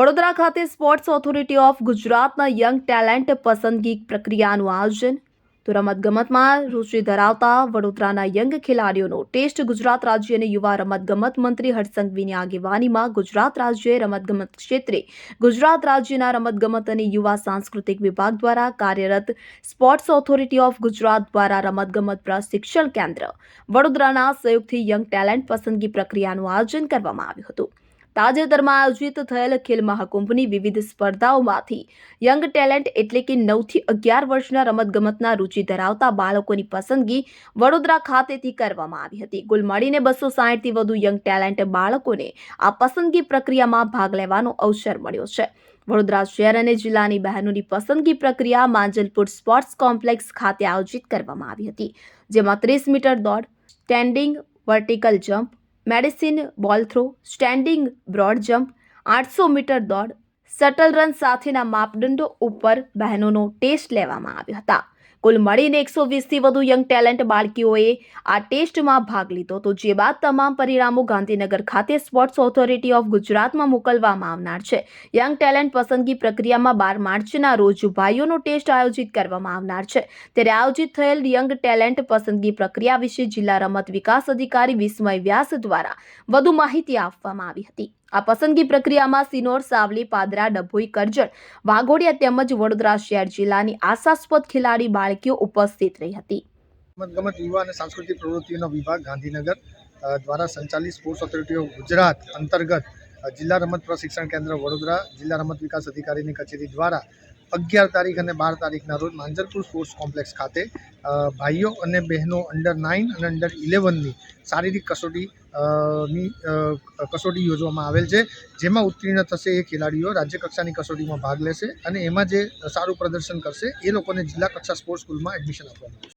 વડોદરા ખાતે sports authority of ગુજરાતના young talent પસંદગી પ્રક્રિયાનું આયોજન. તો રમતગમતમાં રુચિ ધરાવતા વડોદરાના યંગ ખેલાડીઓનો ટેસ્ટ ગુજરાત રાજ્ય અને યુવા રમતગમત મંત્રી હરસંઘવીની આગેવાનીમાં ગુજરાત રાજ્યએ રમતગમત ક્ષેત્રે ગુજરાત રાજ્યના રમતગમત અને યુવા સાંસ્કૃતિક વિભાગ દ્વારા કાર્યરત સ્પોર્ટ્સ ઓથોરિટી ઓફ ગુજરાત દ્વારા રમતગમત પ્રશિક્ષણ કેન્દ્ર વડોદરાના સહયોગથી યંગ ટેલેન્ટ પસંદગી પ્રક્રિયાનું આયોજન કરવામાં આવ્યું હતું. તાજેતરમાં આયોજિત થયેલ ખેલ મહાકુંભની વિવિધ સ્પર્ધાઓમાંથી યંગ ટેલેન્ટ એટલે કે નવથી અગિયાર વર્ષના રમતગમતના રુચિ ધરાવતા બાળકોની પસંદગી વડોદરા ખાતેથી કરવામાં આવી હતી. કુલ મળીને બસો સાહીઠથી વધુ યંગ ટેલેન્ટ બાળકોને આ પસંદગી પ્રક્રિયામાં ભાગ લેવાનો અવસર મળ્યો છે. વડોદરા શહેર અને જિલ્લાની બહેનોની પસંદગી પ્રક્રિયા માંજલપુર સ્પોર્ટ્સ કોમ્પ્લેક્સ ખાતે આયોજિત કરવામાં આવી હતી, જેમાં ત્રીસ મીટર દોડ, standing, vertical jump medicine, ball throw, standing, broad jump, આઠસો મીટર દોડ શટલ રન સાથેના માપદંડો ઉપર બહેનોનો ટેસ્ટ લેવામાં આવ્યા હતા. કુલ મળીને એકસો વીસથી વધુ યંગ ટેલેન્ટ બાળકીઓએ આ ટેસ્ટમાં ભાગ લીધો. તો જે બાદ તમામ પરિણામો ગાંધીનગર ખાતે સ્પોર્ટ્સ ઓથોરિટી ઓફ ગુજરાતમાં મોકલવામાં આવનાર છે. યંગ ટેલેન્ટ પસંદગી પ્રક્રિયામાં બાર માર્ચના રોજ ભાઈઓનો ટેસ્ટ આયોજિત કરવામાં આવનાર છે. ત્યારે આયોજિત થયેલ યંગ ટેલેન્ટ પસંદગી પ્રક્રિયા વિશે જિલ્લા રમત વિકાસ અધિકારી વિસ્મય વ્યાસ દ્વારા વધુ માહિતી આપવામાં આવી હતી. આ પસંદગી પ્રક્રિયામાં સિનોર, સાવલી, પાદરા, ડભોઈ, કરજણ, વાઘોડિયા તેમજ વડોદરા શહેર જિલ્લાની આશાસ્પદ ખેલાડી બાળકીઓ ઉપસ્થિત રહી હતી. રમતગમત યુવા અને સાંસ્કૃતિક પ્રવૃત્તિઓનો વિભાગ ગાંધીનગર દ્વારા સંચાલિત સ્પોર્ટ્સ ઓથોરિટી ઓફ ગુજરાત અંતર્ગત જિલ્લા રમત પ્રશિક્ષણ કેન્દ્ર વડોદરા જિલ્લા રમત વિકાસ અધિકારીની કચેરી દ્વારા અગિયાર તારીખ અને બાર તારીખના રોજ માંજલપુર સ્પોર્ટ્સ કોમ્પ્લેક્સ ખાતે ભાઈઓ અને બહેનો અંડર નાઇન અને અંડર ઇલેવનની શારીરિક કસોટી ની કસોટી યોજવામાં આવેલ છે. જેમાં ઉત્તીર્ણ થશે એ ખેલાડીઓ રાજ્ય કક્ષાની કસોટીમાં ભાગ લેશે અને એમાં જે સારું પ્રદર્શન કરશે એ લોકોને જિલ્લા કક્ષા સ્પોર્ટ્સ સ્કૂલમાં એડમિશન આપવામાં આવશે.